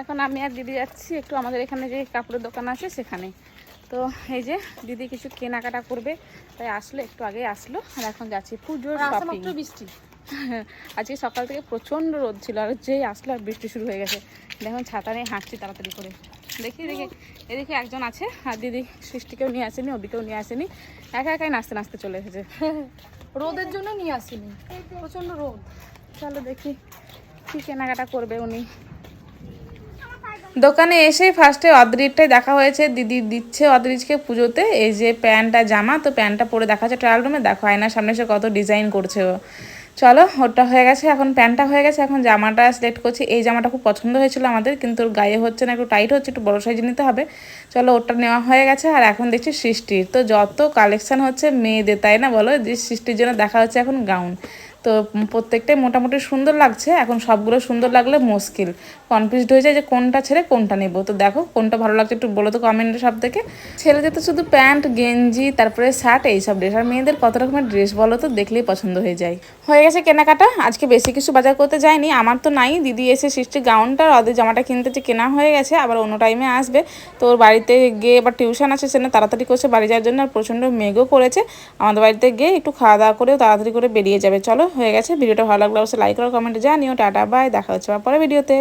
এখন আমি আর দিদি যাচ্ছি একটু আমাদের এখানে যে কাপড়ের দোকান আছে সেখানে। তো এই যে দিদি কিছু কেনাকাটা করবে তাই আসলো একটু আগে আসলো আর এখন যাচ্ছি পুজোর শপিং বৃষ্টি। আজকে সকাল থেকে প্রচণ্ড রোদ ছিল আর যেই আসলো আর বৃষ্টি শুরু হয়ে গেছে। দেখুন ছাতা নিয়ে হাঁটছি তাড়াতাড়ি করে। দেখি দেখি এদিকে একজন আছে আর দিদি সৃষ্টিকেও নিয়ে আসেনি ওদিকেও নিয়ে আসেনি। একা একাই নাচতে নাচতে চলে এসেছে। রোদের জন্য নিয়ে আসিনি। প্রচণ্ড রোদ। চলো দেখি কি কেনাকাটা করবে উনি। দোকানে এসে ফার্স্টে অদ্রিজটাই দেখা হয়েছে। দিদি দিচ্ছে অদ্রিজকে পুজোতে। এই যে প্যান্টটা জামা, তো প্যান্টটা পরে দেখা যাচ্ছে ট্রায়াল রুমে দেখো, আয়নার সামনে এসে কত ডিজাইন করছে ও। চলো ওটা হয়ে গেছে, এখন প্যান্টটা হয়ে গেছে। এখন জামাটা সিলেক্ট করছি। এই জামাটা খুব পছন্দ হয়েছিল আমাদের, কিন্তু গায়ে হচ্ছে না, একটু টাইট হচ্ছে, একটু বড় সাইজ নিতে হবে। চলো ওটা নেওয়া হয়ে গেছে, আর এখন দেখছি সৃষ্টির। তো যত কালেকশান হচ্ছে মেয়েদের, তাই না বলো? যে সৃষ্টির জন্য দেখা হচ্ছে এখন গাউন তো প্রত্যেকটাই মোটামুটি সুন্দর লাগছে। এখন সবগুলো সুন্দর লাগলে মুশকিল। কনফিউজড হয়ে যায় যে কোনটা ছেড়ে কোনটা নেব। তো দেখো কোনটা ভালো লাগছে একটু বলো তো কমেন্টে সব থেকে ছেলেদের তো শুধু প্যান্ট, গেঞ্জি, তারপরে শার্ট এইসব ড্রেস আর মেয়েদের কত রকমের ড্রেস বলো তো দেখলেই পছন্দ হয়ে যায়। হয়ে গেছে কেনাকাটা। আজকে বেশি কিছু বাজার করতে যায়নি আমার তো নাই। দিদি এসে সৃষ্টি গাউনটা, ওদের জামাটা কিনতে যে কেনা হয়ে গেছে, আবার অন্য টাইমে আসবে। তো ওর বাড়িতে গিয়ে এবার টিউশন আছে সেখানে তাড়াতাড়ি করছে। বাড়ি যাওয়ার জন্য আর প্রচণ্ড মেঘও করেছে। আমাদের বাড়িতে গিয়ে একটু খাওয়া দাওয়া করেও তাড়াতাড়ি করে বেরিয়ে যাবে। চলো হয়ে গেছে। ভিডিওটা ভালো লাগলে অবশ্যই লাইক করো কমেন্টে জানিও। টাটা বাই দেখা হচ্ছে পরে ভিডিওতে।